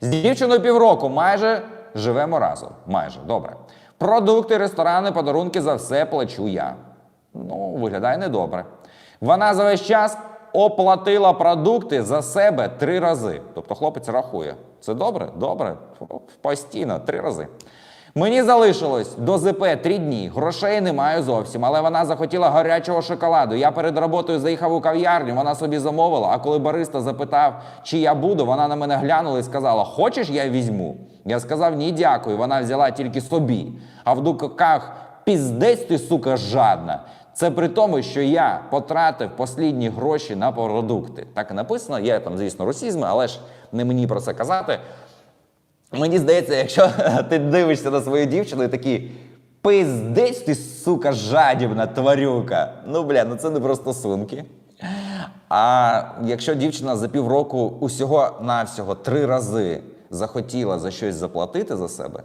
З дівчиною півроку майже живемо разом. Майже добре. Продукти, ресторани, подарунки за все плачу я. Ну, виглядає недобре. Вона за весь час оплатила продукти за себе три рази. Тобто хлопець рахує. Це добре? Добре. Постійно, три рази. Мені залишилось до ЗП три дні. Грошей не маю зовсім, але вона захотіла гарячого шоколаду. Я перед роботою заїхав у кав'ярню, вона собі замовила. А коли бариста запитав, чи я буду, вона на мене глянула і сказала: Хочеш, я візьму? Я сказав ні, дякую. Вона взяла тільки собі. А в думках піздець ти, сука, жадна. Це при тому, що я потратив послідні гроші на продукти. Так написано. Є там, звісно, русізми, але ж не мені про це казати. Мені здається, якщо ти дивишся на свою дівчину і такий пиздець ти, сука, жадібна тварюка. Ну, бля, ну це не про стосунки. А якщо дівчина за півроку усього навсього три рази захотіла за щось заплатити за себе,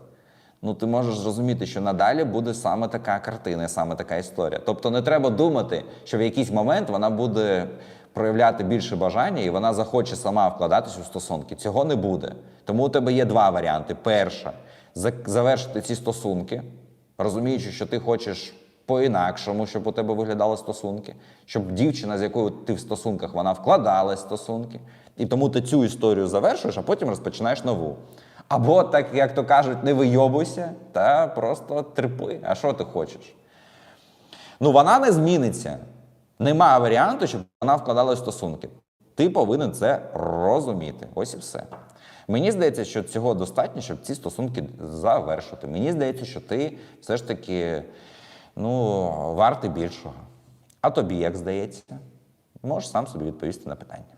ну ти можеш зрозуміти, що надалі буде саме така картина, саме така історія. Тобто не треба думати, що в якийсь момент вона буде проявляти більше бажання і вона захоче сама вкладатись у стосунки. Цього не буде. Тому у тебе є два варіанти. Перша за- завершити ці стосунки, розуміючи, що ти хочеш по-інакшому, щоб у тебе виглядали стосунки, щоб дівчина, з якою ти в стосунках, вона вкладалась в стосунки. І тому ти цю історію завершуєш, а потім розпочинаєш нову. Або, так як то кажуть, не вийобуйся, та просто терпи. А що ти хочеш? Ну, вона не зміниться. Немає варіанту, щоб вона вкладала стосунки. Ти повинен це розуміти. Ось і все. Мені здається, що цього достатньо, щоб ці стосунки завершити. Мені здається, що ти все ж таки ну, варти більшого. А тобі як здається? Можеш сам собі відповісти на питання.